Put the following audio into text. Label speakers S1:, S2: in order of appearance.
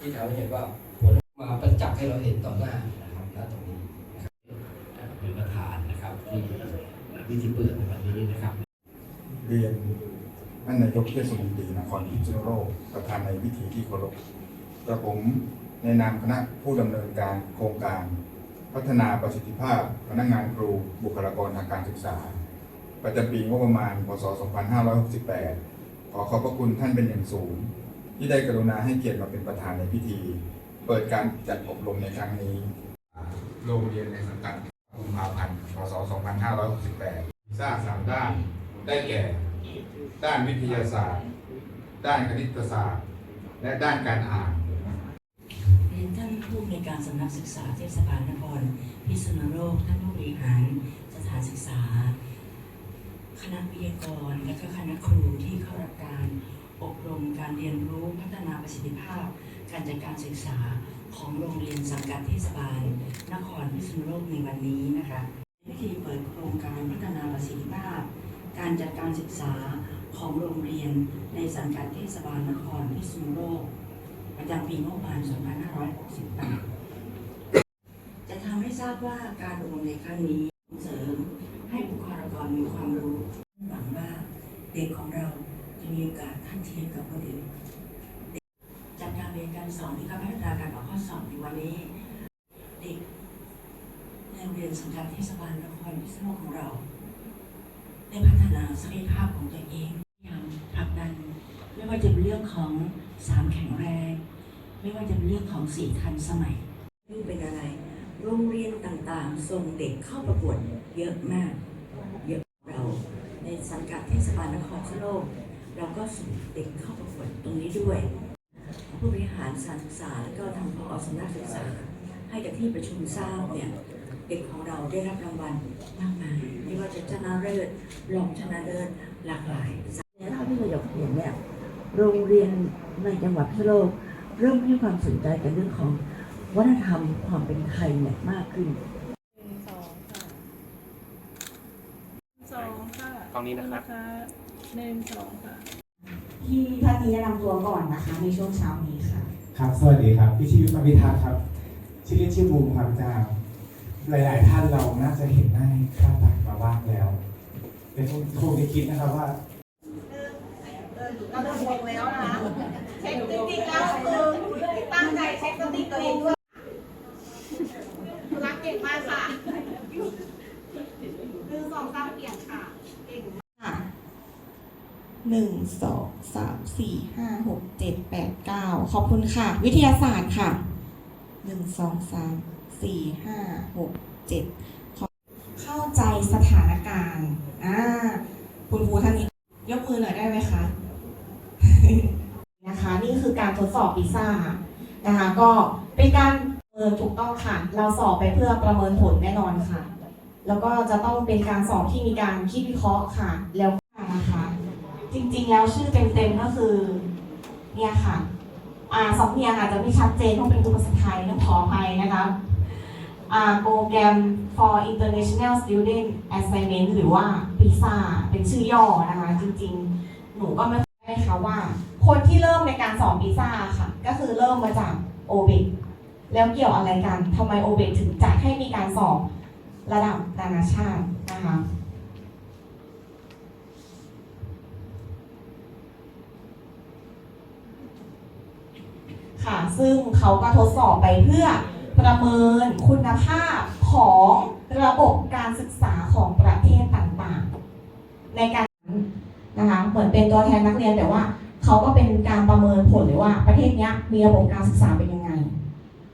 S1: ที่ทำให้เห็นว่าผลมาประจักษ์ให้เราเห็นต่อหน้านะครับณตรงนี้นะครับเป็นประธานนะครับที่พิธีเปิดในวันนี้นะครับ
S2: เรียนท่านนายกเทศมนตรีนครพิษณุโลกประธานในพิธีที่เคารพกระผมในนามคณะผู้ดำเนินการโครงการ พัฒนาประสิทธิภาพพนักงานครูบุคลากรทางการศึกษา ประจำปีงบประมาณพศ 2568 ขอขอบพระคุณท่านเป็นอย่างสูง ที่ได้กรุณาให้เกียรติมาเป็นประธานในพิธี เปิดการจัดอบรมในครั้งนี้ โรงเรียนในสังกัดกุมภาพันธ์พศ 2568สร้างสามด้าน ได้แก่ ด้านวิทยาศาสตร์ ด้านคณิตศาสตร์ และด้านการอ่าน
S3: เรียนท่านผู้ในการสำนักศึกษาเทศบาลนครพิษณุโลกท่านผู้บริหารสถานศึกษา คณะวิทยากรและก็คณะครูที่เข้า มการเรียนรู้พัฒนาประสิทธิภาพ การจัดการศึกษาของโรงเรียนสังกัดเทศบาล นครพิษณุโลกในวันนี้นะคะวิธีเปิดโครงการพัฒนาประสิทธิภาพ การจัดการศึกษาของโรงเรียนในสังกัดเทศบาลนครพิษณุโลกประจำปีงบประมาณ 2568 จะทำให้ทราบว่าการอบรมในครั้งนี้เสริมให้บุคลากรมีความรู้หวังว่าเด็กของเรา มีโอกาสทัดเทียมกับคนอื่นจากการเรียนการสอนที่เขาพัฒนาการออกข้อสอบในวันนี้ เด็กในโรงเรียนสังกัดเทศบาลนครพิษณุโลกของเรา ได้พัฒนาศักยภาพของตัวเองพยายามผลักดัน ไม่ว่าจะเป็นเรื่องของสามแข็งแรง ไม่ว่าจะเป็นเรื่องของสี่ทันสมัยนี่เป็นอะไร โรงเรียนต่างๆส่งเด็กเข้าประกวดเยอะมาก เยอะเราในสังกัดเทศบาลนครสโลก เราก็ส่งเด็กเข้าประกวดตรงนี้ด้วย ผู้บริหารสถานศึกษาแล้วก็ทางผอสำนักศึกษา ให้กับที่ประชุมทราบเนี่ยเด็กของเราได้รับรางวัลมากมายไม่ว่าจะชนะเลิศรองชนะเลิศหลากหลาย
S4: เนี่ยเท่าที่เราอยากเห็นเนี่ยโรงเรียนในจังหวัดพิษณุโลกเริ่มให้ความสนใจกับเรื่องของวัฒนธรรมความเป็นไทยเนี่ยมากขึ้น
S5: หนึ่งสองค่ะสองค่ะ
S6: ตรงนี้นะครับ
S5: หนึ่งสองค่ะ
S7: ที่ท่านนี้แนะนำตัวก่อนนะคะ ในช่วงเช้านี้ค่ะ
S8: ครับสวัสดีครับพี่ชีวิตมาพิทักษ์ครับ ชื่อเล่นชื่อบูมครับอาจารย์หลาย ๆ ท่านเราน่าจะเห็นหน้าในค่าตักมาบ้างแล้ว เป็นคงคงจะคิดนะครับว่า
S9: เราจะบวกแล้วนะเช็คจริงๆแล้วคือตั้งใจเช็คสติตัวเองด้วยรักเก่งมากค่ะหนึ่งสองสามเปลี่ยนค่ะ เก่ง
S7: ค่ะ หนึ่งสองสามสี่ห้าหกเจ็ดแปดเก้าขอบคุณค่ะ วิทยาศาสตร์ค่ะหนึ่งสองสามสี่ห้าหกเจ็ดขอเข้าใจสถานการณ์อ่าคุณครูท่านนี้ยกมือหน่อยได้ไหมคะนะคะ นี่คือการทดสอบพิซซ่านะคะ ก็เป็นการประเมินถูกต้องค่ะ เราสอบไปเพื่อประเมินผลแน่นอนค่ะ แล้วก็จะต้องเป็นการสอบที่มีการคิดวิเคราะห์ค่ะ แล้ว จริงๆ แล้วชื่อเต็มๆก็คือเนี่ยค่ะอ่าสำเนียงอาจจะไม่ชัดเจนต้องเป็นตัวภาษาไทยต้องขออภัยนะคะอ่าโปรแกรม for international student assignment หรือว่า PISA เป็นชื่อย่อนะคะ จริงๆ หนูก็ไม่ได้ค่ะว่า คนที่เริ่มในการสอบ PISA ค่ะ ก็คือเริ่มมาจาก o b i c แล้วเกี่ยวอะไรกันทำไม o b i c ถึงจัดให้มีการสอบระดับนานาชาตินะคะ ค่ะ ซึ่งเขาก็ทดสอบไปเพื่อประเมินคุณภาพของระบบการศึกษาของประเทศต่างๆ ในการนะคะเหมือนเป็นตัวแทนนักเรียนแต่ว่าเขาก็เป็นการประเมินผลเลยว่าประเทศนี้มีระบบการศึกษาเป็นยังไง